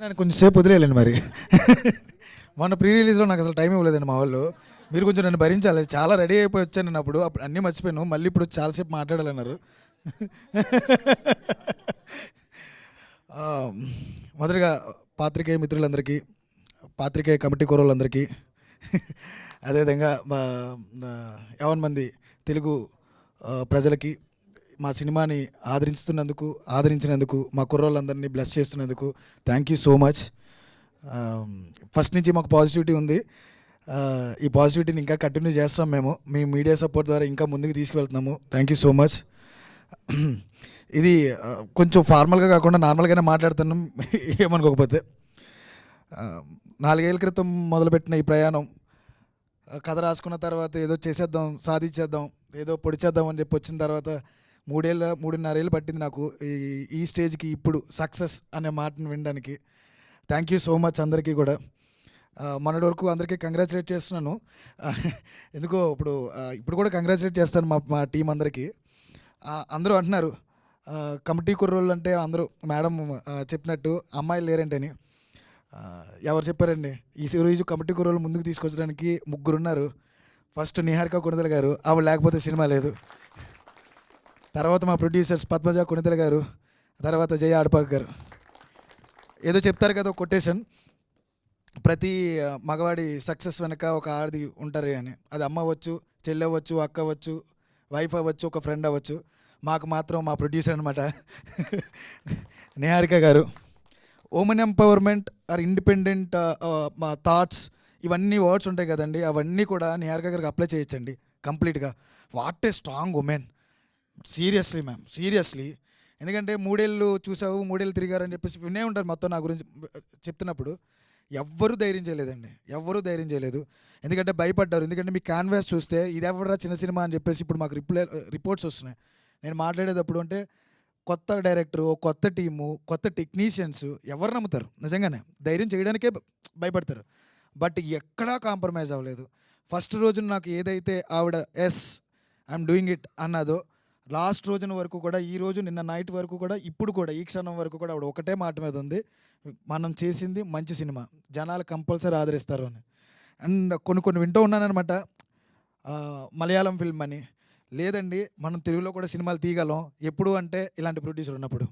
నేను కొంచెంసేపు వదిలేయాలండి మరి. మొన్న ప్రీ రిలీజ్లో నాకు అసలు టైం ఇవ్వలేదండి మా వాళ్ళు. మీరు కొంచెం నన్ను భరించాలి. చాలా రెడీ అయిపోయి వచ్చాను నేను అప్పుడు. అప్పుడు అన్నీ మర్చిపోయాను. మళ్ళీ ఇప్పుడు చాలాసేపు మాట్లాడాలన్నారు. మొదటిగా మొదటగా పాత్రికేయ మిత్రులందరికీ పాత్రికేయ కమిటీ కూరలందరికీ అదేవిధంగా మా యావన్ మంది తెలుగు ప్రజలకి మా సినిమాని ఆదరించుతున్నందుకు ఆదరించినందుకు మా కుర్రోళ్ళందరినీ బ్లెస్ చేస్తున్నందుకు thank you so much first నుంచి మాకు పాజిటివిటీ ఉంది. Uh, ఈ పాజిటివిటీని ఇంకా కంటిన్యూ చేస్తాం మేము. మీ మీడియా సపోర్ట్ ద్వారా ఇంకా ముందుకు తీసుకువెళ్తున్నాము. థ్యాంక్ యూ సో మచ్ ఇది uh, కొంచెం ఫార్మల్గా కాకుండా నార్మల్గానే మాట్లాడుతున్నాం. ఏమనుకోకపోతే. Um, నాలుగేళ్ళ క్రితం మొదలుపెట్టిన ఈ ప్రయాణం కథ రాసుకున్న తర్వాత ఏదో చేసేద్దాం సాధించేద్దాం ఏదో పొడిచేద్దాం అని చెప్పి వచ్చిన తర్వాత మూడేళ్ళ మూడున్నరేళ్ళు పట్టింది నాకు ఈ ఈ స్టేజ్కి ఇప్పుడు సక్సెస్ అనే మాటను వినడానికి. థ్యాంక్ యూ సో మచ్ అందరికీ కూడా. మొన్నటి వరకు అందరికీ కంగ్రాచులేట్ చేస్తున్నాను. ఎందుకో ఇప్పుడు ఇప్పుడు కూడా కంగ్రాచులేట్ చేస్తాను మా మా టీం అందరికీ. అందరూ అంటున్నారు కమిటీ కుర్రోళ్ళు అంటే అందరూ మేడం చెప్పినట్టు అమ్మాయిలు లేరంటని. అని ఎవరు చెప్పారండి? ఈ రోజు కమిటీ కుర్రోళ్ళు ముందుకు తీసుకొచ్చడానికి ముగ్గురు ఉన్నారు ఫస్ట్ నిహారిక కొనిదల గారు ఆవిడ లేకపోతే సినిమా లేదు. తర్వాత మా ప్రొడ్యూసర్స్ పద్మజ కొనిదల గారు తర్వాత జయ అడపాక్ గారు. ఏదో చెప్తారు కదా కొటేషన్. ప్రతి మగవాడి సక్సెస్ వెనక ఒక ఆడది ఉంటారు అని. అది అమ్మ అవ్వచ్చు చెల్లి అవ్వచ్చు అక్క అవ్వచ్చు వైఫ్ అవ్వచ్చు ఒక ఫ్రెండ్ అవ్వచ్చు. మాకు మాత్రం మా ప్రొడ్యూసర్ అనమాట Niharika garu. Women empowerment or independent మా థాట్స్ ఇవన్నీ వర్డ్స్ ఉంటాయి కదండి అవన్నీ కూడా నిహారిక గారికి అప్లై చేయొచ్చండి కంప్లీట్గా what a strong woman seriously ma'am seriously. ఎందుకంటే మూడేళ్ళు చూసావు మూడేళ్ళు తిరిగారని చెప్పేసి వినే ఉంటారు మొత్తం నా గురించి చెప్తున్నప్పుడు. ఎవ్వరూ ధైర్యం చేయలేదండి. ఎవ్వరూ ధైర్యం చేయలేదు. ఎందుకంటే భయపడ్డారు. ఎందుకంటే మీ క్యాన్వాస్ చూస్తే ఇది ఎవడరా చిన్న సినిమా అని చెప్పేసి ఇప్పుడు మాకు రిప్లై రిపోర్ట్స్ వస్తున్నాయి. నేను మాట్లాడేటప్పుడు అంటే కొత్త డైరెక్టరు కొత్త టీము కొత్త టెక్నీషియన్స్ ఎవరు నమ్ముతారు? నిజంగానే. ధైర్యం చేయడానికే భయపడతారు. బట్ ఎక్కడా కాంప్రమైజ్ అవ్వలేదు. ఫస్ట్ రోజున నాకు ఏదైతే ఆవిడ ఎస్ ఐఎమ్ డూయింగ్ ఇట్ అన్నదో లాస్ట్ రోజున వరకు కూడా ఈ రోజు నిన్న నైట్ వరకు కూడా ఇప్పుడు కూడా ఈ క్షణం వరకు కూడా ఆవిడ ఒకటే మాట మీద ఉంది. మనం చేసింది మంచి సినిమా. జనాలు కంపల్సరీ ఆదరిస్తారు అని. అండ్ కొన్ని కొన్ని వింటూ ఉన్నానమాట మలయాళం ఫిల్మ్ అని. లేదండి మనం తెలుగులో కూడా సినిమాలు తీయగలం. ఎప్పుడు అంటే ఇలాంటి ప్రొడ్యూసర్ ఉన్నప్పుడు.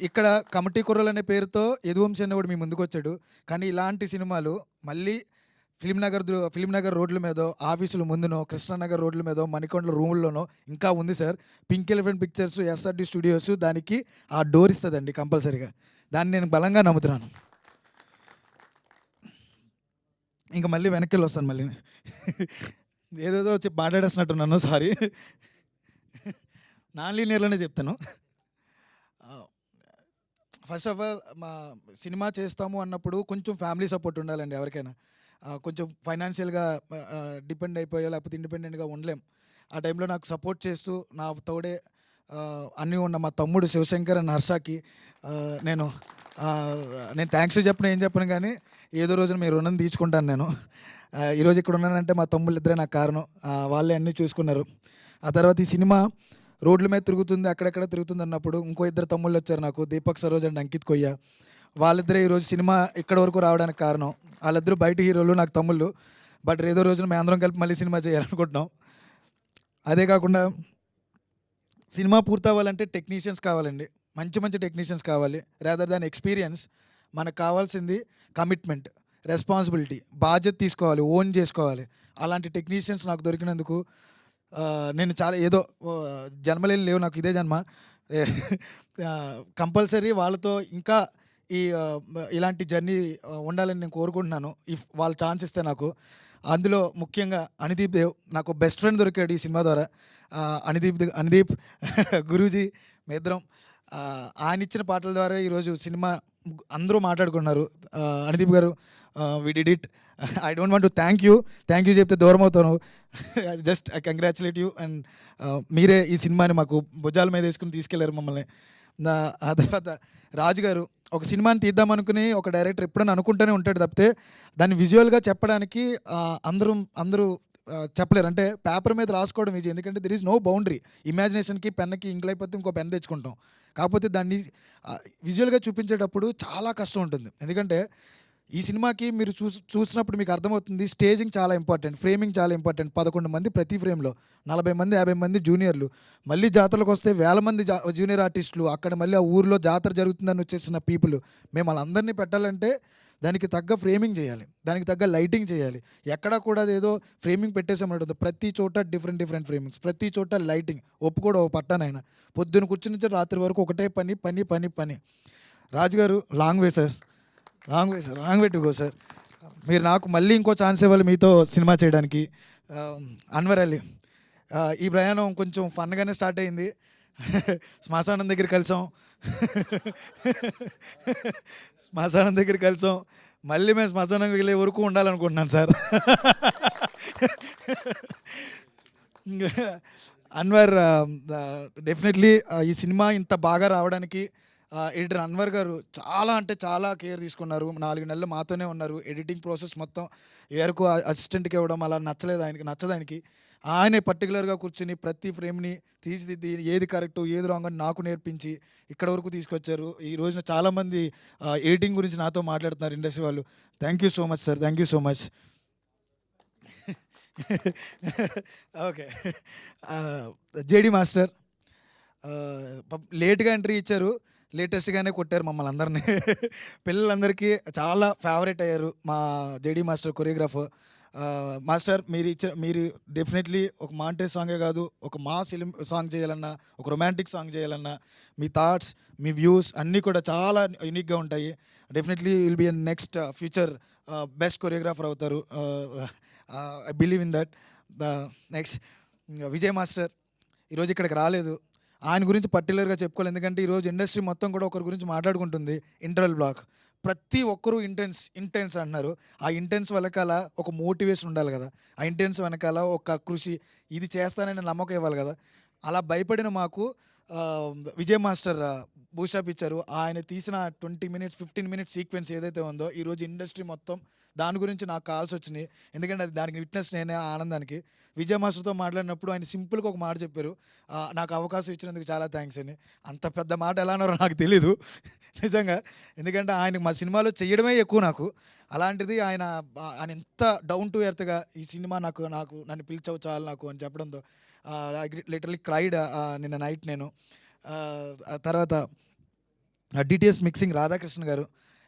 ఇక్కడ కమిటీ కుర్రలు అనే పేరుతో యదువంశీ అనే కూడా మీ ముందుకు వచ్చాడు కానీ ఇలాంటి సినిమాలు మళ్ళీ ఫిలిం నగర్ ఫిలిం నగర్ రోడ్ల మీద ఆఫీసుల ముందునో కృష్ణానగర్ రోడ్ల మీద మణికొండల రూముల్లోనో ఇంకా ఉంది sir. Pink Elephant Pictures SRD Studios దానికి ఆ డోర్ ఇస్తుందండి కంపల్సరీగా. దాన్ని నేను బలంగా నమ్ముతున్నాను. ఇంకా మళ్ళీ వెనక్కి వస్తాను మళ్ళీ. ఏదేదో వచ్చి మాట్లాడేస్తున్నట్టున్నాను సారీ. నాన్ లీనియర్లోనే చెప్తాను ఫస్ట్ ఆఫ్ ఆల్ మా సినిమా చేస్తాము అన్నప్పుడు కొంచెం ఫ్యామిలీ సపోర్ట్ ఉండాలండి ఎవరికైనా. కొంచెం ఫైనాన్షియల్గా డిపెండ్ అయిపోయా లేకపోతే ఇండిపెండెంట్గా ఉండలేం. ఆ టైంలో నాకు సపోర్ట్ చేస్తూ నా తోడే అన్నీ ఉన్న మా తమ్ముడు శివశంకర్ అండ్ హర్షకి నేను నేను థ్యాంక్స్ చెప్పను ఏం చెప్పను కానీ ఏదో రోజున మీ రుణం తీర్చుకుంటాను నేను. ఈరోజు ఇక్కడ ఉన్నానంటే మా తమ్ముళ్ళు ఇద్దరే నాకు కారణం. వాళ్ళే అన్నీ చూసుకున్నారు. ఆ తర్వాత ఈ సినిమా రోడ్ల మీద తిరుగుతుంది అక్కడెక్కడ తిరుగుతుంది అన్నప్పుడు ఇంకో ఇద్దరు తమ్ముళ్ళు వచ్చారు నాకు దీపక్ సరోజ్ అండ్ అంకిత్ కొయ్య. వాళ్ళిద్దరే ఈరోజు సినిమా ఇక్కడ వరకు రావడానికి కారణం. వాళ్ళిద్దరు బయట హీరోలు నాకు తమ్ముళ్ళు. బట్ ఏదో రోజున మేము అందరం కలిపి మళ్ళీ సినిమా చేయాలనుకుంటున్నాం. అదే కాకుండా సినిమా పూర్తవ్వాలంటే టెక్నీషియన్స్ కావాలండి. మంచి మంచి టెక్నీషియన్స్ కావాలి. రాదర్ దాన్ ఎక్స్పీరియన్స్ మనకు కావాల్సింది కమిట్మెంట్ రెస్పాన్సిబిలిటీ బాధ్యత తీసుకోవాలి ఓన్ చేసుకోవాలి. అలాంటి టెక్నీషియన్స్ నాకు దొరికినందుకు నేను చాలా ఏదో జన్మలేని లేవు నాకు ఇదే జన్మ. కంపల్సరీ వాళ్ళతో ఇంకా ఈ ఇలాంటి జర్నీ ఉండాలని నేను కోరుకుంటున్నాను. ఇఫ్ వాళ్ళు ఛాన్స్ ఇస్తే నాకు. అందులో ముఖ్యంగా అనిదీప్ దేవ్ నాకు బెస్ట్ ఫ్రెండ్ దొరికాడు ఈ సినిమా ద్వారా. అనిదీప్ అనిదీప్ గురూజీ మిత్రం ఆయన ఇచ్చిన పాటల ద్వారా ఈరోజు సినిమా అందరూ మాట్లాడుకున్నారు. Anudeep garu we did it I don't want to thank you thank you చెప్తే దూరం అవుతాను. Just I congratulate you and మీరే ఈ సినిమాని మాకు భుజాల మీద వేసుకుని తీసుకెళ్ళారు మమ్మల్ని. నా- ఆ తర్వాత రాజు గారు ఒక సినిమాని తీద్దాం అనుకుని ఒక డైరెక్టర్ ఎప్పుడైనా అనుకుంటూనే ఉంటాడు తప్పితే దాన్ని విజువల్గా చెప్పడానికి అందరూ అందరూ చెప్పలేరు. అంటే పేపర్ మీద రాసుకోవడం ఈజీ. ఎందుకంటే దిర్ ఈజ్ నో బౌండరీ ఇమాజినేషన్కి పెన్కి ఇంకులు అయిపోతే ఇంకో పెన్ తెచ్చుకుంటాం. కాకపోతే దాన్ని విజువల్గా చూపించేటప్పుడు చాలా కష్టం ఉంటుంది. ఎందుకంటే ఈ సినిమాకి మీరు చూ చూసినప్పుడు మీకు అర్థమవుతుంది స్టేజింగ్ చాలా ఇంపార్టెంట్ ఫ్రేమింగ్ చాలా ఇంపార్టెంట్. పదకొండు మంది ప్రతి ఫ్రేమ్లో నలభై మంది యాభై మంది జూనియర్లు. మళ్ళీ జాతరలకు వస్తే వేల మంది జా జూనియర్ ఆర్టిస్టులు. అక్కడ మళ్ళీ ఆ ఊర్లో జాతర జరుగుతుందని వచ్చేసిన పీపుల్. మేము వాళ్ళందరినీ పెట్టాలంటే దానికి తగ్గ ఫ్రేమింగ్ చేయాలి. దానికి తగ్గ లైటింగ్ చేయాలి. ఎక్కడ కూడా ఏదో ఫ్రేమింగ్ పెట్టేసామన్నట్టు ప్రతి చోట డిఫరెంట్ డిఫరెంట్ ఫ్రేమింగ్స్. ప్రతి చోట లైటింగ్. ఒప్పుకోడు ఓ పట్టానైనా పొద్దున కూర్చుని నుంచి రాత్రి వరకు ఒకటే పని పని పని పని. రాజుగారు long way sir. Wrong way sir wrong way to go sir. మీరు నాకు మళ్ళీ ఇంకో ఛాన్స్ ఇవ్వాలి మీతో సినిమా చేయడానికి. అన్వర్ అలీ. ఈ ప్రయాణం కొంచెం ఫన్గానే స్టార్ట్ అయింది. శ్మశానం దగ్గర కలిసాం. శ్మశానం దగ్గర కలిసాం. మళ్ళీ మేము శ్మశానం వెళ్ళే వరకు ఉండాలనుకుంటున్నాను సార్. అన్వర్ డెఫినెట్లీ ఈ సినిమా ఇంత బాగా రావడానికి ఎడిటర్ అన్వర్ గారు చాలా అంటే చాలా కేర్ తీసుకున్నారు. నాలుగు నెలలు మాతోనే ఉన్నారు. ఎడిటింగ్ ప్రాసెస్ మొత్తం ఎవరికి అసిస్టెంట్కి ఇవ్వడం అలా నచ్చలేదు ఆయనకి నచ్చదు ఆయనకి ఆయనే పర్టికులర్గా కూర్చుని ప్రతి ఫ్రేమ్ని తీసిదిద్ది ఏది కరెక్ట్ ఏది రాంగ్ అని నాకు నేర్పించి ఇక్కడ వరకు తీసుకొచ్చారు. ఈ రోజున చాలామంది ఎడిటింగ్ గురించి నాతో మాట్లాడుతున్నారు ఇండస్ట్రీ వాళ్ళు. Thank you so much sir. Thank you so much. Okay. JD master లేట్గా ఎంట్రీ ఇచ్చారు. లేటెస్ట్గానే కొట్టారు మమ్మల్ని అందరినీ. పిల్లలందరికీ చాలా ఫేవరెట్ అయ్యారు మా జేడీ మాస్టర్ కొరియోగ్రాఫర్ మాస్టర్ మీరు ఇచ్చిన మీరు డెఫినెట్లీ ఒక మాంటే సాంగే కాదు ఒక మా ఫిలిం సాంగ్ చేయాలన్నా ఒక రొమాంటిక్ సాంగ్ చేయాలన్నా మీ థాట్స్ మీ వ్యూస్ అన్నీ కూడా చాలా యూనిక్గా ఉంటాయి. Definitely will be next future best choreographer అవుతారు. I believe in that the next Vijay master ఈరోజు ఇక్కడికి రాలేదు. ఆయన గురించి పర్టికులర్గా చెప్పుకోవాలి. ఎందుకంటే ఈరోజు ఇండస్ట్రీ మొత్తం కూడా ఒకరి గురించి మాట్లాడుకుంటుంది ఇంటర్వెల్ బ్లాక్. ప్రతి ఒక్కరూ ఇంటెన్స్ ఇంటెన్స్ అంటున్నారు. ఆ ఇంటెన్స్ వెనకాల ఒక మోటివేషన్ ఉండాలి కదా. ఆ ఇంటెన్స్ వెనకాల ఒక కృషి. ఇది చేస్తానని నమ్మకం ఇవ్వాలి కదా. అలా భయపడిన మాకు విజయ్ మాస్టర్ బూషాప్ ఇచ్చారు ఆయన తీసిన twenty minutes fifteen minutes sequence ఏదైతే ఉందో ఈరోజు ఇండస్ట్రీ మొత్తం దాని గురించి నాకు కాల్స్ వచ్చినాయి. ఎందుకంటే అది దానికి విట్నెస్ నేనే ఆనందానికి. విజయ్ మాస్టర్తో మాట్లాడినప్పుడు ఆయన సింపుల్గా ఒక మాట చెప్పారు. నాకు అవకాశం ఇచ్చినందుకు చాలా థ్యాంక్స్ అని అంత పెద్ద మాట ఎలా అన్నారో నాకు తెలీదు. నిజంగా. ఎందుకంటే ఆయన మా సినిమాలో చేయడమే ఎక్కువ నాకు. అలాంటిది ఆయన ఆయన ఎంత డౌన్ టు ఎర్త్గా ఈ సినిమా నాకు నాకు నన్ను పిలిచవు చాలు నాకు అని చెప్పడంతో లిటరలీ క్రైడ్ నిన్న నైట్ నేను. తర్వాత డిటిఎస్ మిక్సింగ్ రాధాకృష్ణ గారు.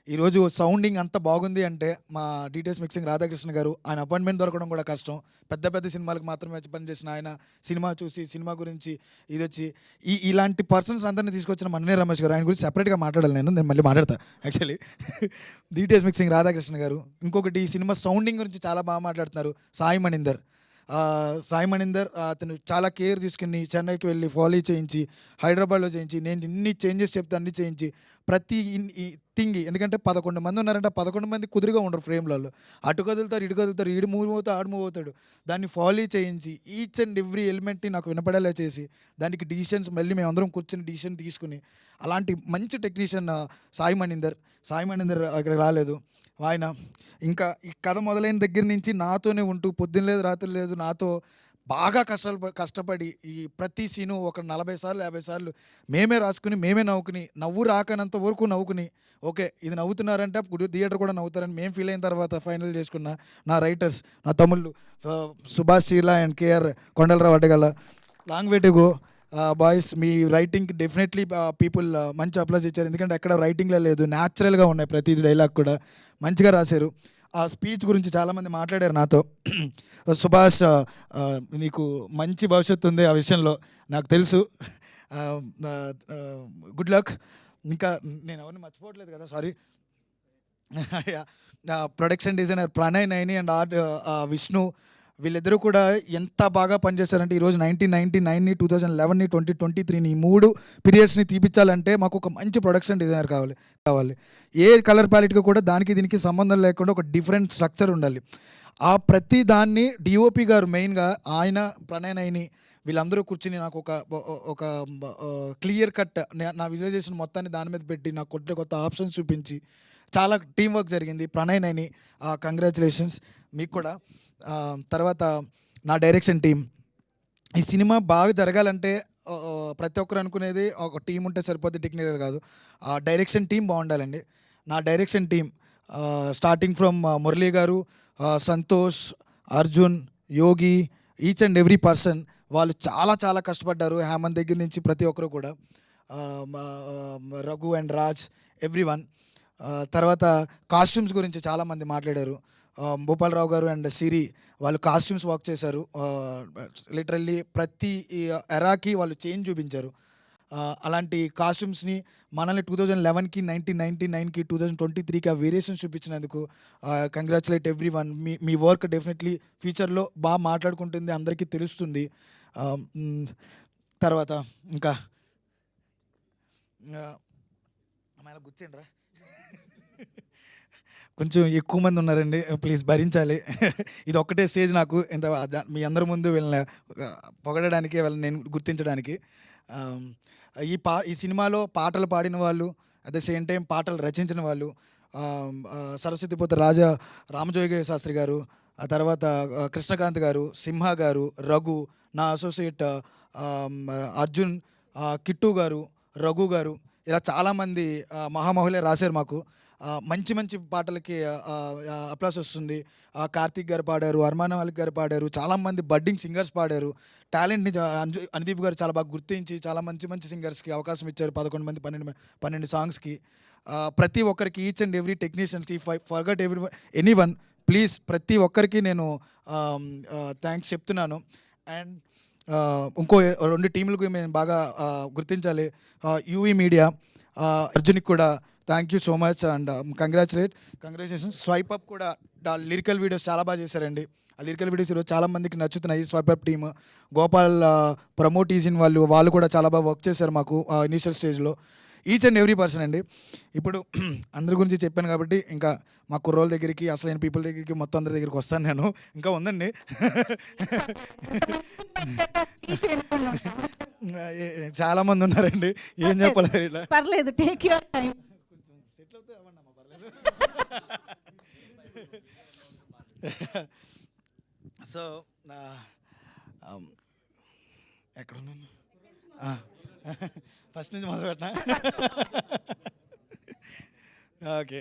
ఈరోజు సౌండింగ్ అంత బాగుంది అంటే మా డీటెయిల్స్ మిక్సింగ్ రాధాకృష్ణ గారు ఆయన అపాయింట్మెంట్ దొరకడం కూడా కష్టం. పెద్ద పెద్ద సినిమాలకు మాత్రమే పనిచేసిన ఆయన సినిమా చూసి సినిమా గురించి ఇది వచ్చి ఈ ఇలాంటి పర్సన్స్ అందరినీ తీసుకొచ్చిన మన్నే రమేష్ గారు. ఆయన గురించి సెపరేట్గా మాట్లాడాలి నేను నేను మళ్ళీ మాట్లాడతా యాక్చువల్లీ డీటెయిల్స్ మిక్సింగ్ రాధాకృష్ణ గారు. ఇంకొకటి ఈ సినిమా సౌండింగ్ గురించి చాలా బాగా మాట్లాడుతున్నారు సాయి మణిందర్. సాయి మణిందర్ అతను చాలా కేర్ తీసుకుని చెన్నైకి వెళ్ళి ఫాలో చేయించి హైదరాబాద్లో చేయించి నేను ఇన్ని చేంజెస్ చెప్తే అన్ని చేయించి ప్రతి ఇన్- ఈ థింగ్ ఎందుకంటే పదకొండు మంది ఉన్నారంటే పదకొండు మంది కుదురుగా ఉండరు ఫ్రేమ్లలో. అటు కదులుతారు ఇటు కదులుతారు ఈడు మూవ్ అవుతాడు ఆడు మూవ్ అవుతాడు దాన్ని ఫాలో చేయించి ఈచ్ అండ్ ఎవ్రీ ఎలిమెంట్ని నాకు వినపడేలా చేసి దానికి డిసిషన్స్ మళ్ళీ మేము అందరం కూర్చొని డిసిషన్ తీసుకుని అలాంటి మంచి టెక్నీషియన్ సాయి మణిందర్ సాయి మణిందర్ అక్కడ రాలేదు. ఆయన ఇంకా ఈ కథ మొదలైన దగ్గర నుంచి నాతోనే ఉంటూ పొద్దున్న లేదు రాత్రి లేదు నాతో బాగా కష్టాలు కష్టపడి ఈ ప్రతి సీను ఒక నలభై సార్లు యాభై సార్లు మేమే రాసుకుని మేమే నవ్వుకుని నవ్వు రాకనంత వరకు నవ్వుకుని ఓకే ఇది నవ్వుతున్నారంటే అప్పుడు థియేటర్ కూడా నవ్వుతారని మేము ఫీల్ అయిన తర్వాత ఫైనల్ చేసుకున్న నా రైటర్స్ నా తమ్ముళ్ళు Subhash Cheela and KR Kondalarao Addagala long boys me writing definitely people మంచి అప్లైస్ ఇచ్చారు. ఎందుకంటే ఎక్కడ రైటింగ్లో లేదు. న్యాచురల్గా ఉన్నాయి ప్రతి డైలాగ్ కూడా. మంచిగా రాశారు. ఆ స్పీచ్ గురించి చాలామంది మాట్లాడారు నాతో. సుభాష్ నీకు మంచి భవిష్యత్తు ఉంది ఆ విషయంలో. నాకు తెలుసు. గుడ్ లక్ ఇంకా నేను ఎవరిని మర్చిపోవట్లేదు కదా sorry production designer Pranay Naini and art Vishnu వీళ్ళిద్దరూ కూడా ఎంత బాగా పనిచేశారంటే ఈరోజు నైన్టీన్ నైన్టీ నైన్ని టూ థౌజండ్ లెవెన్ని ట్వంటీ ట్వంటీ త్రీని ఈ మూడు పీరియడ్స్ని తీపించాలంటే మాకు ఒక మంచి ప్రొడక్షన్ డిజైనర్ కావాలి కావాలి. ఏ కలర్ ప్యాలెట్కి కూడా దానికి దీనికి సంబంధం లేకుండా ఒక డిఫరెంట్ స్ట్రక్చర్ ఉండాలి. ఆ ప్రతి దాన్ని డిఓపి గారు మెయిన్గా ఆయన ప్రణయనైని వీళ్ళందరూ కూర్చుని నాకు ఒక ఒక క్లియర్ కట్ నా విజువలైజేషన్ మొత్తాన్ని దాని మీద పెట్టి నాకు కొత్త కొత్త ఆప్షన్స్ చూపించి చాలా టీం వర్క్ జరిగింది. ప్రణయ్ నైని కంగ్రాచులేషన్స్ మీకు కూడా తర్వాత నా డైరెక్షన్ టీం ఈ సినిమా బాగా జరగాలంటే ప్రతి ఒక్కరు అనుకునేది ఒక టీం ఉంటే సరిపోతే టెక్నికల్ కాదు. ఆ డైరెక్షన్ టీం బాగుండాలండి. నా direction team starting from Murali garu Santosh Arjun Yogi each and every person వాళ్ళు చాలా చాలా కష్టపడ్డారు. హేమంత్ దగ్గర నుంచి ప్రతి ఒక్కరు కూడా. Raghu and Raj every one. తర్వాత కాస్ట్యూమ్స్ గురించి చాలామంది మాట్లాడారు. భూపాలరావు గారు అండ్ సిరి వాళ్ళు కాస్ట్యూమ్స్ వర్క్ చేశారు. లిటరల్లీ ప్రతి ఎరాకి వాళ్ళు చేంజ్ చూపించారు. అలాంటి కాస్ట్యూమ్స్ని మనల్ని టూ థౌజండ్ లెవెన్కి నైన్టీన్ నైన్టీ నైన్కి టూ థౌజండ్ ట్వంటీ త్రీకి ఆ వేరియేషన్స్ చూపించినందుకు కంగ్రాచులేట్ ఎవ్రీ వన్ మీ మీ వర్క్ డెఫినెట్లీ ఫ్యూచర్లో బాగా మాట్లాడుకుంటుంది అందరికీ తెలుస్తుంది. తర్వాత ఇంకా గుర్తిండ్రా కొంచెం ఎక్కువ మంది ఉన్నారండి. ప్లీజ్ భరించాలి. ఇది ఒక్కటే స్టేజ్ నాకు. ఇంత మీ అందరి ముందు వీళ్ళని పొగడడానికి వీళ్ళని నేను గుర్తించడానికి. ఈ పా ఈ సినిమాలో పాటలు పాడిన వాళ్ళు అట్ ద సేమ్ టైం పాటలు రచించిన వాళ్ళు ఆమ్, రాజా రామజోగి శాస్త్రి గారు ఆ తర్వాత కృష్ణకాంత్ గారు సింహ గారు రఘు నా అసోసియేట్ అర్జున్ కిట్టు గారు రఘు గారు ఇలా చాలామంది మహామహులే రాశారు మాకు. మంచి మంచి పాటలకి అప్లాస్ వస్తుంది. కార్తీక్ గారు పాడారు అర్మాన్ మాలిక్ గారు పాడారు చాలామంది బడ్డింగ్ సింగర్స్ పాడారు. టాలెంట్ని అనుదీప్ గారు చాలా బాగా గుర్తించి చాలా మంచి మంచి సింగర్స్కి అవకాశం ఇచ్చారు పదకొండు మంది పన్నెండు పన్నెండు సాంగ్స్కి. ప్రతి ఒక్కరికి each and every టెక్నీషియన్స్కి forget every any one please ప్రతి ఒక్కరికి నేను థ్యాంక్స్ చెప్తున్నాను. అండ్ ఇంకో రెండు టీంలకు మేము బాగా గుర్తించాలి. యూవీ మీడియా అర్జున్కి కూడా thank you so much and congratulate congratulation swipe up కూడా లిరికల్ వీడియోస్ చాలా బాగా చేశారండి. ఆ లిరికల్ వీడియోస్ ఈరోజు చాలా మందికి నచ్చుతున్నాయి Swipe Up team Gopal promote ఈజిన్ వాళ్ళు వాళ్ళు కూడా చాలా బాగా వర్క్ చేశారు మాకు ఇనీషియల్ స్టేజ్లో ఈచ్ అండ్ ఎవ్రీ పర్సన్ అండి. ఇప్పుడు అందరి గురించి చెప్పాను కాబట్టి ఇంకా మా కుర్రోళ్ళ దగ్గరికి అసలైన పీపుల్ దగ్గరికి మొత్తం అందరి దగ్గరికి వస్తాను నేను. ఇంకా ఉందండి. ఏ- ఏ- చాలా మంది ఉన్నారండి. ఏం చెప్పాలి ఇలా? పర్లేదు. టేక్ యువర్ టైం సెటిల్ అవుతే అవ్వండి పర్లేదు. సో ఎక్కడ ఉన్నాను ఫస్ట్ నుంచి మొదలు ఓకే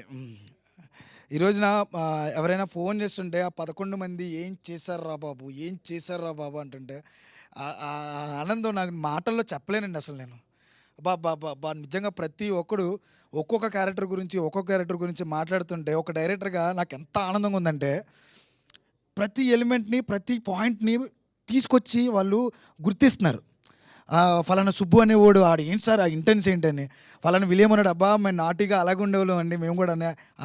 ఈ రోజున ఎవరైనా ఫోన్ చేస్తుంటే ఆ పదకొండు మంది ఏం చేశారా బాబు ఏం చేశారా బాబు అంటుంటే ఆ ఆనందం నాకు మాటల్లో చెప్పలేనండి అసలు నేను. బా బా నిజంగా ప్రతి ఒక్కడు ఒక్కొక్క క్యారెక్టర్ గురించి ఒక్కొక్క క్యారెక్టర్ గురించి మాట్లాడుతుంటే ఒక డైరెక్టర్గా నాకు ఎంత ఆనందంగా ఉందంటే ప్రతి ఎలిమెంట్ని ప్రతి పాయింట్ని తీసుకొచ్చి వాళ్ళు గుర్తిస్తున్నారు. ఫలానా సుబ్బు అనేవాడు ఆడు. ఏంటి సార్ ఆ ఇంటెన్స్ ఏంటని? ఫలానా విలియం అన్నాడు అబ్బా మేము నాటిగా అలాగే ఉండేవాళ్ళం అండి మేము కూడా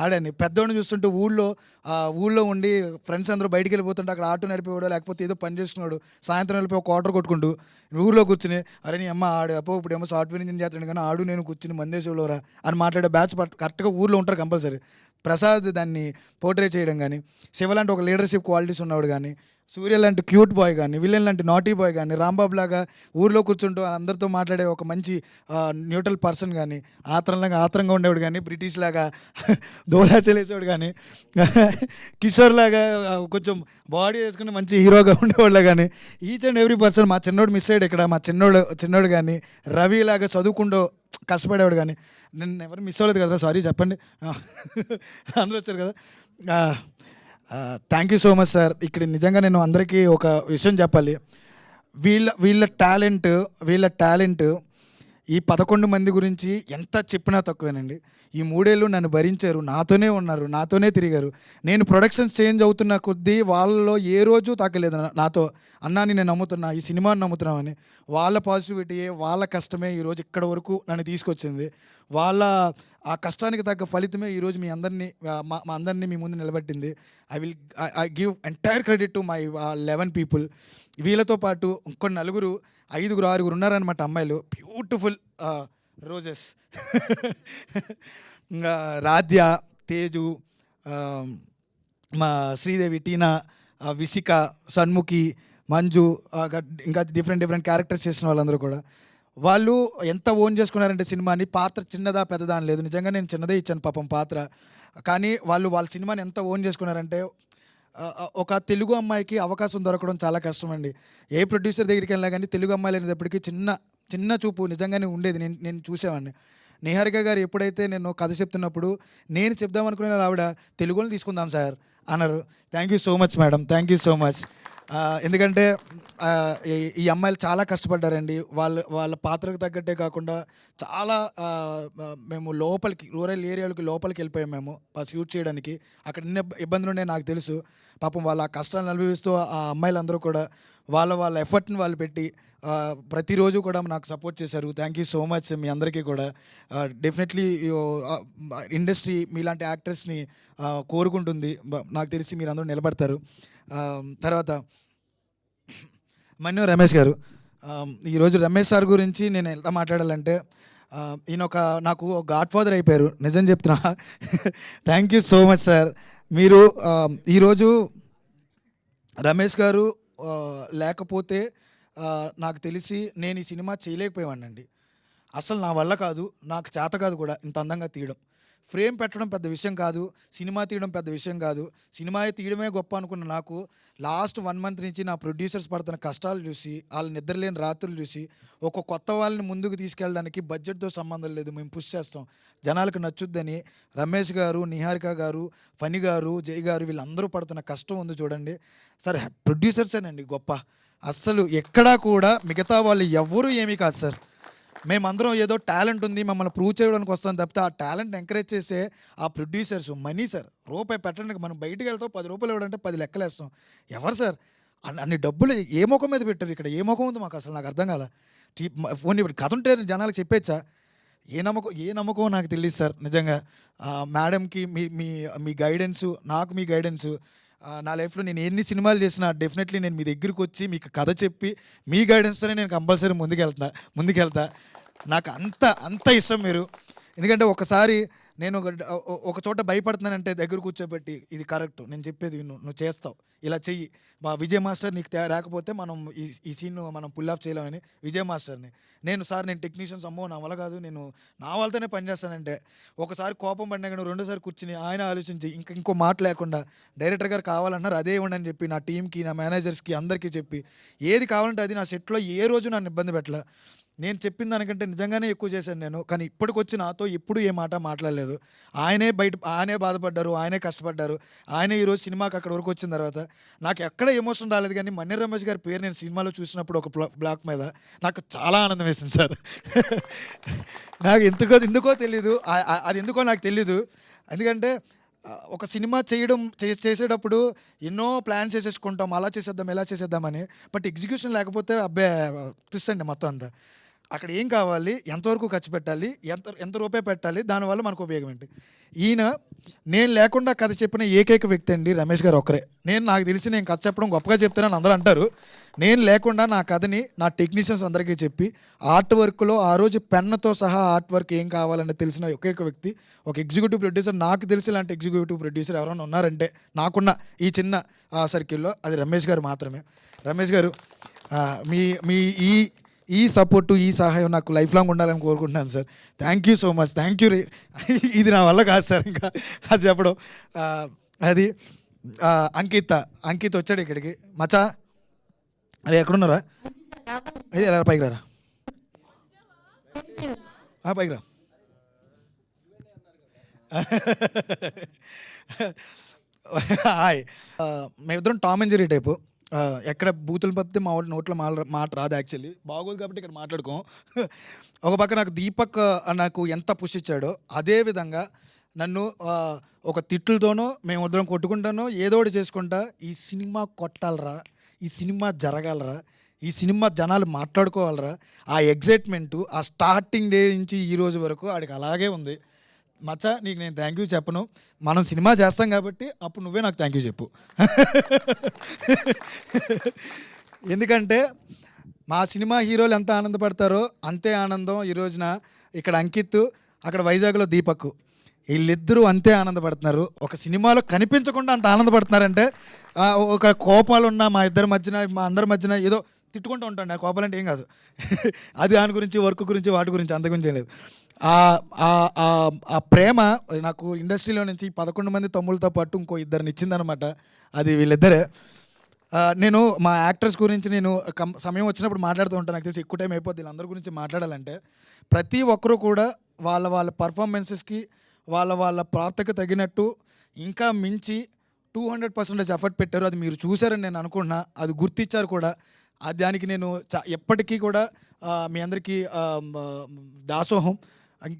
ఆడని పెద్దోడిని చూస్తుంటే ఊళ్ళో ఆ ఊళ్ళో ఉండి ఫ్రెండ్స్ అందరూ బయటికి వెళ్ళిపోతుంటే అక్కడ ఆటో నడిపేవాడు లేకపోతే ఏదో పని చేసుకున్నాడు సాయంత్రం వెళ్ళిపోయి ఒక క్వార్టర్ కొట్టుకుంటూ ఊళ్ళో కూర్చుని అరే నీ అమ్మ ఆడు అప్పో ఇప్పుడు ఏమో సాఫ్ట్వేర్ ఇంజనీర్ చేస్తాడు కానీ ఆడు నేను కూర్చుని మందేశంలోరా అని మాట్లాడే బ్యాచ్ కరెక్ట్గా ఊళ్ళో ఉంటారు కంపల్సరీ ప్రసాద్ దాన్ని పోర్ట్రేట్ చేయడం కానీ శివ లాంటి ఒక లీడర్షిప్ క్వాలిటీస్ ఉన్నవాడు కానీ సూర్య లాంటి క్యూట్ బాయ్ కానీ విలన్ లాంటి నాటీ బాయ్ కానీ రాంబాబు లాగా ఊర్లో కూర్చుంటూ అందరితో మాట్లాడే ఒక మంచి న్యూట్రల్ పర్సన్ కానీ ఆత్రంలాగా ఆత్రంగా ఉండేవాడు కానీ బ్రిటిష్ లాగా దోలా చెలేసేవాడు కానీ కిషోర్ లాగా కొంచెం బాడీ వేసుకుని మంచి హీరోగా ఉండేవాళ్ళు కానీ ఈచ్ అండ్ ఎవ్రీ పర్సన్ మా చిన్నోడు మిస్ అయ్యాడు ఇక్కడ మా చిన్నోడు చిన్నోడు కానీ రవి లాగా చదువుకుంటూ కష్టపడేవాడు కానీ నేను ఎవరు మిస్ అవ్వలేదు కదా సారీ చెప్పండి. అందరూ వచ్చారు కదా. Thank you so much sir ఇక్కడ నిజంగా నేను అందరికీ ఒక విషయం చెప్పాలి. వీళ్ళ వీళ్ళ టాలెంట్ వీళ్ళ టాలెంట్ ఈ పదకొండు మంది గురించి ఎంత చెప్పినా తక్కువేనండి. ఈ మూడేళ్ళు నన్ను భరించారు నాతోనే ఉన్నారు నాతోనే తిరిగారు. నేను ప్రొడక్షన్స్ చేంజ్ అవుతున్న కొద్దీ వాళ్ళలో ఏ రోజు తాకలేదు నాతో. అన్నాని నేను నమ్ముతున్నా ఈ సినిమాని నమ్ముతున్నామని వాళ్ళ పాజిటివిటీయే వాళ్ళ కష్టమే ఈరోజు ఇక్కడ వరకు నన్ను తీసుకొచ్చింది. వాళ్ళ ఆ కష్టానికి తగ్గ ఫలితమే ఈరోజు మీ అందరినీ మా మా అందరినీ మీ ముందు నిలబెట్టింది. I will I give entire credit to my eleven people. వీళ్ళతో పాటు ఇంకొన్ని నలుగురు ఐదుగురు ఆరుగురు ఉన్నారనమాట అమ్మాయిలు. బ్యూటిఫుల్ రోజెస్ రాధ్య తేజు మా శ్రీదేవి టీనా ఆ, విసిక సన్ముఖి మంజు గ- ఇంకా డిఫరెంట్ డిఫరెంట్ క్యారెక్టర్స్ చేసిన వాళ్ళందరూ కూడా. వాళ్ళు ఎంత ఓన్ చేసుకున్నారంటే సినిమాని పాత్ర చిన్నదా పెద్దదా అని లేదు. నిజంగా నేను చిన్నదే ఇచ్చాను పాపం పాత్ర. కానీ వాళ్ళు వాళ్ళ సినిమాని ఎంత ఓన్ చేసుకున్నారంటే ఒక తెలుగు అమ్మాయికి అవకాశం దొరకడం చాలా కష్టం అండి ఏ ప్రొడ్యూసర్ దగ్గరికి వెళ్ళినా కానీ తెలుగు అమ్మాయిలు అనేటప్పటికీ చిన్న చిన్న చూపు నిజంగానే ఉండేది. నేను నేను చూసేవాడిని. నిహారిక గారు ఎప్పుడైతే నేను కథ చెప్తున్నప్పుడు నేను చెప్దామనుకునే ఆవిడ తెలుగులో తీసుకుందాం సార్. అన్నారు thank you so much madam thank you so much ఎందుకంటే ఈ- ఈ అమ్మాయిలు చాలా కష్టపడ్డారండి. వాళ్ళ వాళ్ళ పాత్రకు తగ్గట్టే కాకుండా చాలా మేము లోపలికి రూరల్ ఏరియాలకి లోపలికి వెళ్ళిపోయాం మేము ఆ షూట్ చేయడానికి. అక్కడ ఇబ్బందులు ఉండే నాకు తెలుసు. పాపం వాళ్ళ కష్టాలను అనుభవిస్తూ ఆ అమ్మాయిలందరూ కూడా వాళ్ళ వాళ్ళ ఎఫర్ట్ని వాళ్ళు పెట్టి ప్రతిరోజు కూడా నాకు సపోర్ట్ చేశారు. థ్యాంక్ యూ సో మచ్ మీ అందరికీ కూడా. డెఫినెట్లీ ఇండస్ట్రీ మీలాంటి యాక్ట్రెస్ని కోరుకుంటుంది. నాకు తెలిసి మీరు అందరూ నిలబడతారు తర్వాత మన్ను రమేష్ గారు. ఈరోజు రమేష్ సార్ గురించి నేను ఎలా మాట్లాడాలంటే ఈయన ఒక నాకు గాడ్ ఫాదర్ అయిపోయారు. నిజం చెప్తున్నా. Thank you so much sir మీరు ఈరోజు రమేష్ గారు లేకపోతే నాకు తెలిసి నేను ఈ సినిమా చేయలేకపోయానండి అసలు నా వల్ల కాదు నాకు చేత కాదు కూడా ఇంత అందంగా తీయడం. ఫ్రేమ్ పెట్టడం పెద్ద విషయం కాదు సినిమా తీయడం పెద్ద విషయం కాదు. సినిమా తీయడమే గొప్ప అనుకున్న నాకు లాస్ట్ వన్ మంత్ నుంచి నా ప్రొడ్యూసర్స్ పడుతున్న కష్టాలు చూసి వాళ్ళు నిద్రలేని రాత్రులు చూసి ఒక కొత్త వాళ్ళని ముందుకు తీసుకెళ్ళడానికి బడ్జెట్తో సంబంధం లేదు. మేము పుష్ చేస్తాం. జనాలకు నచ్చుద్దని రమేష్ గారు నిహారిక గారు ఫణి గారు జై గారు వీళ్ళందరూ పడుతున్న కష్టం ఉంది చూడండి. సార్ ప్రొడ్యూసర్సేనండి గొప్ప. అస్సలు ఎక్కడా కూడా మిగతా వాళ్ళు ఎవ్వరూ ఏమీ కాదు సార్. మేమందరం ఏదో టాలెంట్ ఉంది మమ్మల్ని ప్రూవ్ చేయడానికి వస్తాం తప్పితే ఆ టాలెంట్ ఎంకరేజ్ చేసే ఆ ప్రొడ్యూసర్స్ మనీ సార్ రూపాయి పెట్టడానికి మనం బయటికి వెళ్తాం పది రూపాయలు ఇవ్వడంటే పది లెక్కలేస్తాం. ఎవరు సార్? అన్ని డబ్బులు ఏ ముఖం మీద పెట్టారు ఇక్కడ? ఏ ముఖం ఉంది మాకు అసలు? నాకు అర్థం కాల. టీ- పోనీ ఇప్పుడు కథ ఉంటే జనాలకు చెప్పేచ్చా? ఏ నమ్మకం ఏ నమ్మకం నాకు తెలియదు సార్ నిజంగా. మేడంకి మీ మీ మీ గైడెన్సు నాకు మీ గైడెన్సు నా లైఫ్లో నేను ఎన్ని సినిమాలు చేసినా డెఫినెట్లీ నేను మీ దగ్గరికి వచ్చి మీకు కథ చెప్పి మీ గైడెన్స్తోనే నేను కంపల్సరీ ముందుకెళ్తా ముందుకెళ్తా. నాకు అంత అంత ఇష్టం మీరు. ఎందుకంటే ఒకసారి నేను ఒక ఒక- చోట భయపడుతున్నానంటే దగ్గర కూర్చోబెట్టి ఇది కరెక్ట్ నేను చెప్పేది విను నువ్వు చేస్తావు ఇలా చెయ్యి. మా విజయ్ మాస్టర్ నీకు రాకపోతే మనం ఈ ఈ సీన్ మనం పుల్ ఆఫ్ చేయలేమని విజయ్ మాస్టర్ని. నేను సార్ నేను టెక్నీషియన్స్ అమ్మో నా వల్ల కాదు నేను నా వాళ్ళతోనే పనిచేస్తానంటే ఒకసారి కోపం పడినా కానీ రెండోసారి కూర్చుని ఆయన ఆలోచించి ఇంక ఇంకో మాట లేకుండా డైరెక్టర్ గారు కావాలన్నారు అదే ఇవ్వండి అని చెప్పి నా టీంకి నా మేనేజర్స్కి అందరికీ చెప్పి ఏది కావాలంటే అది నా సెట్లో ఏ రోజు నన్ను ఇబ్బంది పెట్టలే. నేను చెప్పిన దానికంటే నిజంగానే ఎక్కువ చేశాను నేను కానీ ఇప్పటికొచ్చి నాతో ఎప్పుడు ఏ మాట మాట్లాడలేదు. ఆయనే బయట ఆయనే బాధపడ్డారు ఆయనే కష్టపడ్డారు ఆయనే ఈరోజు సినిమాకి అక్కడ వరకు వచ్చిన తర్వాత నాకు ఎక్కడ ఎమోషన్ రాలేదు కానీ మన్య రమేష్ గారి పేరు నేను సినిమాలో చూసినప్పుడు ఒక బ్లాక్ మీద నాకు చాలా ఆనందం వేసింది సార్. నాకు ఎందుకో ఎందుకో తెలీదు. అది ఎందుకో నాకు తెలీదు. ఎందుకంటే ఒక సినిమా చేయడం చే- చేసేటప్పుడు ఎన్నో ప్లాన్స్ చేసేసుకుంటాం అలా చేసేద్దాం ఎలా చేసేద్దామని బట్ ఎగ్జిక్యూషన్ లేకపోతే అబ్బే చూస్తండి మొత్తం అంతా. అక్కడ ఏం కావాలి? ఎంతవరకు ఖర్చు పెట్టాలి? ఎంత ఎంత రూపాయి పెట్టాలి? దానివల్ల మనకు ఉపయోగం ఏంటి? ఈయన నేను లేకుండా కథ చెప్పిన ఏకైక వ్యక్తి అండి రమేష్ గారు ఒక్కరే. నేను నాకు తెలిసి నేను కథ చెప్పడం గొప్పగా చెప్తానని అందరూ అంటారు. నేను లేకుండా నా కథని నా టెక్నీషియన్స్ అందరికీ చెప్పి ఆర్ట్ వర్క్లో ఆ రోజు పెన్నుతో సహా ఆర్ట్ వర్క్ ఏం కావాలని తెలిసిన ఒకేక వ్యక్తి ఒక ఎగ్జిక్యూటివ్ ప్రొడ్యూసర్ నాకు తెలిసి ఇలాంటి ఎగ్జిక్యూటివ్ ప్రొడ్యూసర్ ఎవరైనా ఉన్నారంటే నాకున్న ఈ చిన్న సర్కిల్లో అది రమేష్ గారు మాత్రమే. రమేష్ గారు మీ మీ ఈ ఈ సపోర్టు ఈ సహాయం నాకు లైఫ్ లాంగ్ ఉండాలని కోరుకుంటున్నాను sir. Thank you so much thank you ఇది నా వల్ల కాదు సార్ ఇంకా. అది చెప్పడం. అది అంకిత అంకిత్ వచ్చాడు ఇక్కడికి. మచా అరే ఎక్కడున్నారా? ఏ, ఎలా రా, పైకి రారా? పైకి రా. హాయ్. మేమిద్దరం టామ్ అండ్ జెరీ టైపు. ఎక్కడ బూతులు పప్పితే మా వాళ్ళు నోట్లో మాట మాట రాదు యాక్చువల్లీ బాగోదు కాబట్టి ఇక్కడ మాట్లాడుకోం. ఒక పక్క నాకు దీపక్ నాకు ఎంత పుష్ ఇచ్చాడో అదే విధంగా నన్ను ఒక తిట్లతోనో మేము ఉద్దరం కొట్టుకుంటానో ఏదో ఒకటి చేసుకుంటా ఈ సినిమా కొట్టాలరా ఈ సినిమా జరగాలరా ఈ సినిమా జనాలు మాట్లాడుకోవాలరా ఆ ఎగ్జైట్మెంటు ఆ స్టార్టింగ్ డే నుంచి ఈ రోజు వరకు ఆడికి అలాగే ఉంది. మచ్చ నీకు నేను థ్యాంక్ యూ చెప్పను. మనం సినిమా చేస్తాం కాబట్టి అప్పుడు నువ్వే నాకు థ్యాంక్ యూ చెప్పు. ఎందుకంటే మా సినిమా హీరోలు ఎంత ఆనందపడతారో అంతే ఆనందం ఈ రోజున ఇక్కడ అంకిత్ అక్కడ వైజాగ్లో దీపక్. వీళ్ళిద్దరూ అంతే ఆనందపడుతున్నారు. ఒక సినిమాలో కనిపించకుండా అంత ఆనందపడుతున్నారంటే ఒక కోపాలు ఉన్న మా ఇద్దరి మధ్యన మా అందరి మధ్యన ఏదో తిట్టుకుంటూ ఉంటాను ఆ కోపాలు అంటే ఏం కాదు. అది దాని గురించి వర్క్ గురించి వాటి గురించి అంత గురించి ఏం లేదు. ఆ- ఆ- ఆ- ప్రేమ నాకు ఇండస్ట్రీలో నుంచి పదకొండు మంది తమ్ముళ్ళతో పాటు ఇంకో ఇద్దరిని ఇచ్చిందనమాట అది వీళ్ళిద్దరే. నేను మా యాక్టర్స్ గురించి నేను కం సమయం వచ్చినప్పుడు మాట్లాడుతూ ఉంటాను. నాకు తెలిసి ఎక్కువ టైం అయిపోద్ది వీళ్ళందరి గురించి మాట్లాడాలంటే. ప్రతి ఒక్కరూ కూడా వాళ్ళ వాళ్ళ పర్ఫార్మెన్సెస్కి వాళ్ళ వాళ్ళ ప్రార్థకు తగినట్టు ఇంకా మించి టూ హండ్రెడ్ పర్సెంటేజ్ ఎఫర్ట్ పెట్టారు. అది మీరు చూసారని నేను అనుకున్నా అది గుర్తించారు కూడా. దానికి నేను చ ఎప్పటికీ కూడా మీ అందరికీ దాసోహం.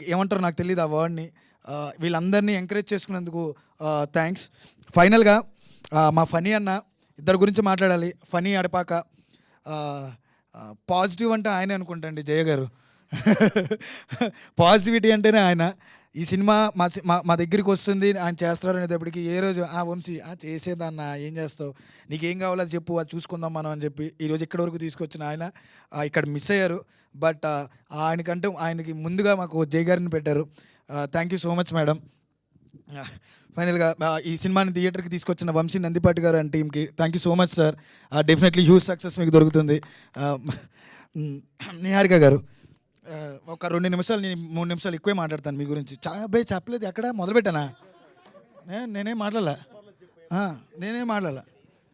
ఏమంటారో నాకు తెలియదు ఆ వర్డ్ని వీళ్ళందరినీ ఎంకరేజ్ చేసుకునేందుకు థ్యాంక్స్ ఫైనల్గా మా ఫనీ అన్న ఇద్దరు గురించి మాట్లాడాలి. ఫనీ అడపాక పాజిటివ్ అంటే ఆయనే అనుకుంటండి జయ గారు. పాజిటివిటీ అంటేనే ఆయన. ఈ సినిమా మా మా దగ్గరికి వస్తుంది ఆయన చేస్తారు అనేటప్పటికి ఏ రోజు ఆ వంశీ ఆ చేసేదన్న ఏం చేస్తావు? నీకేం కావాలో చెప్పు అది చూసుకుందాం మనం అని చెప్పి ఈరోజు ఇక్కడి వరకు తీసుకొచ్చిన ఆయన ఇక్కడ మిస్ అయ్యారు. బట్ ఆయనకంటే ఆయనకి ముందుగా మాకు జై గారిని పెట్టారు. Thank you so much madam ఫైనల్గా ఈ సినిమాని థియేటర్కి తీసుకొచ్చిన వంశీ నందిపాటి గారు అండ్ టీమ్కి thank you so much sir definitely huge success మీకు దొరుకుతుంది. నిహారిక గారు. ఒక రెండు నిమిషాలు నేను మూడు నిమిషాలు ఎక్కువే మాట్లాడతాను మీ గురించి. చా అబ్బాయి చెప్పలేదు ఎక్కడ? మొదలుపెట్టానా? నే- నేనేం మాట్లాడలే? నేనేం మాట్లాడలే?